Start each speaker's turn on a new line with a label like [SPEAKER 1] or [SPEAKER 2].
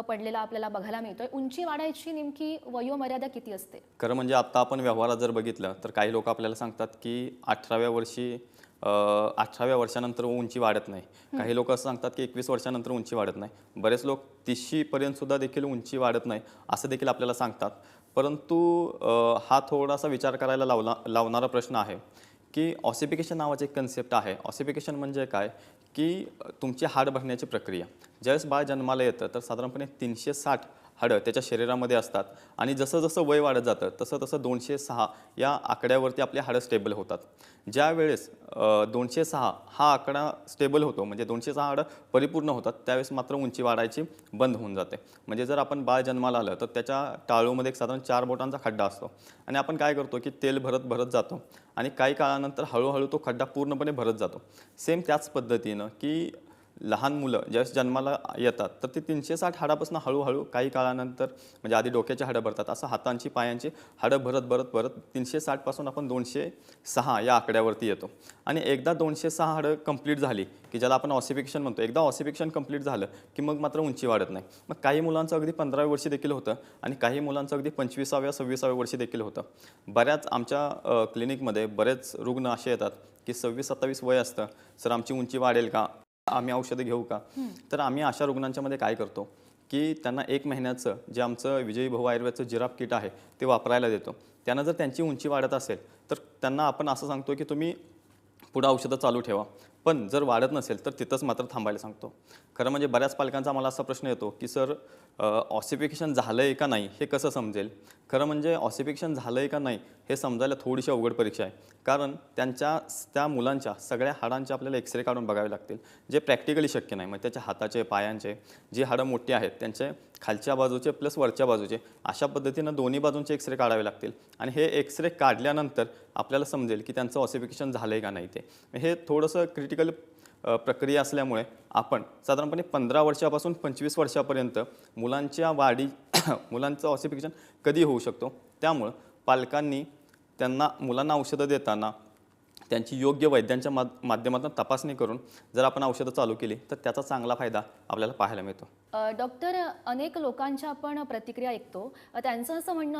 [SPEAKER 1] पडलेला आपल्याला बघायला मिळतोय. उंची वाढायची नेमकी वयोमर्यादा किती असते?
[SPEAKER 2] खरं म्हणजे आत्ता आपण व्यवहारात जर बघितलं तर काही लोक आपल्याला सांगतात की अठराव्या वर्षी अठराव्या वर्षानंतर उंची वाढत नाही. काही लोक असं सांगतात की एकवीस वर्षानंतर उंची वाढत नाही. बरेच लोक तीसशीपर्यंत सुद्धा देखील उंची वाढत नाही असं देखील आपल्याला सांगतात. परंतु हा थोडासा विचार करायला लावला लावणारा प्रश्न आहे. की ऑसिफिकेशन नावाचं एक कन्सेप्ट आहे. ऑसिफिकेशन म्हणजे काय? की तुमची हाड भरण्याची प्रक्रिया. ज्यावेळेस बाळ जन्माला येतं तर साधारणपणे तीनशे साठ हाडं त्याच्या शरीरामध्ये असतात. आणि जसं जसं वय वाढत जातं तसं तसं दोनशे सहा या आकड्यावरती आपले हाडं स्टेबल होतात. ज्या वेळेस दोनशे सहा हा आकडा स्टेबल होतो म्हणजे दोनशे सहा हाडं परिपूर्ण होतात त्यावेळेस मात्र उंची वाढायची बंद होऊन जाते. म्हणजे जर आपण बाळ जन्माला आलं तर त्याच्या टाळूमध्ये एक साधारण चार बोटांचा खड्डा असतो. आणि आपण काय करतो की तेल भरत भरत जातो. आणि काही काळानंतर हळूहळू तो खड्डा पूर्णपणे भरत जातो. सेम त्याच पद्धतीनं की लहान मुलं ज्यावेळेस जन्माला येतात तर ते तीनशे साठ हाडापासून हळूहळू काही काळानंतर म्हणजे आधी डोक्याचे हाडं भरतात असं हातांची पायांची हाडं भरत भरत भरत तीनशे साठपासून आपण दोनशे सहा या आकड्यावरती येतो. आणि एकदा दोनशे सहा हाडं कंप्लीट झाली की ज्याला आपण ऑसिफिकेशन म्हणतो एकदा ऑसिफिकेशन कंप्लीट झालं की मग मात्र उंची वाढत नाही. मग काही मुलांचं अगदी पंधराव्या वर्षी देखील होतं आणि काही मुलांचं अगदी पंचवीसाव्या सव्वीसाव्या वर्षी देखील होतं. बऱ्याच आमच्या क्लिनिकमध्ये बरेच रुग्ण असे येतात की सव्वीस सत्तावीस वय असतं सर आमची उंची वाढेल का? आम्ही औषधं घेऊ का? तर आम्ही अशा रुग्णांच्या मध्ये काय करतो की त्यांना एक महिन्याचं जे आमचं विजयी भाऊ आयुर्वेदचं जिराफ किट आहे ते वापरायला देतो. त्यांना जर त्यांची उंची वाढत असेल तर त्यांना आपण असं सांगतो की तुम्ही पुढं औषधं चालू ठेवा. पण जर वाढत नसेल तर तिथंच मात्र थांबायला सांगतो. खरं म्हणजे बऱ्याच पालकांचा मला असा प्रश्न येतो की सर ऑसिफिकेशन झालं आहे का नाही हे कसं समजेल? खरं म्हणजे ऑसिफिकेशन झालं आहे का नाही हे समजायला थोडीशी अवघड परीक्षा आहे. कारण त्यांच्या त्या मुलांच्या सगळ्या हाडांचे आपल्याला एक्सरे काढून बघावे लागतील. जे प्रॅक्टिकली शक्य नाही मग त्याच्या हाताचे पायांचे जी हाडं मोठी आहेत त्यांचे खालच्या बाजूचे प्लस वरच्या बाजूचे अशा पद्धतीनं दोन्ही बाजूंचे एक्सरे काढावे लागतील. आणि हे एक्सरे काढल्यानंतर आपल्याला समजेल की त्यांचं ऑसिफिकेशन झालं आहे का नाही ते. हे थोडंसं क्रिटिकल प्रक्रिया असल्यामुळे आपण साधारणपणे पंधरा वर्षापासून पंचवीस वर्षापर्यंत मुलांच्या वाढी मुलांचं ऑसिफिकेशन कधी होऊ शकतो? त्यामुळं पालकांनी त्यांना मुलांना औषधं देताना त्यांची योग्य वैद्यांच्या मा माध्यमातून तपासणी करून जर आपण औषधं चालू केली तर त्याचा चांगला फायदा आपल्याला पाहायला मिळतो.
[SPEAKER 1] डॉक्टर अनेक लोकांच्या आपण प्रतिक्रिया ऐकतो. त्यांचं असं म्हणणं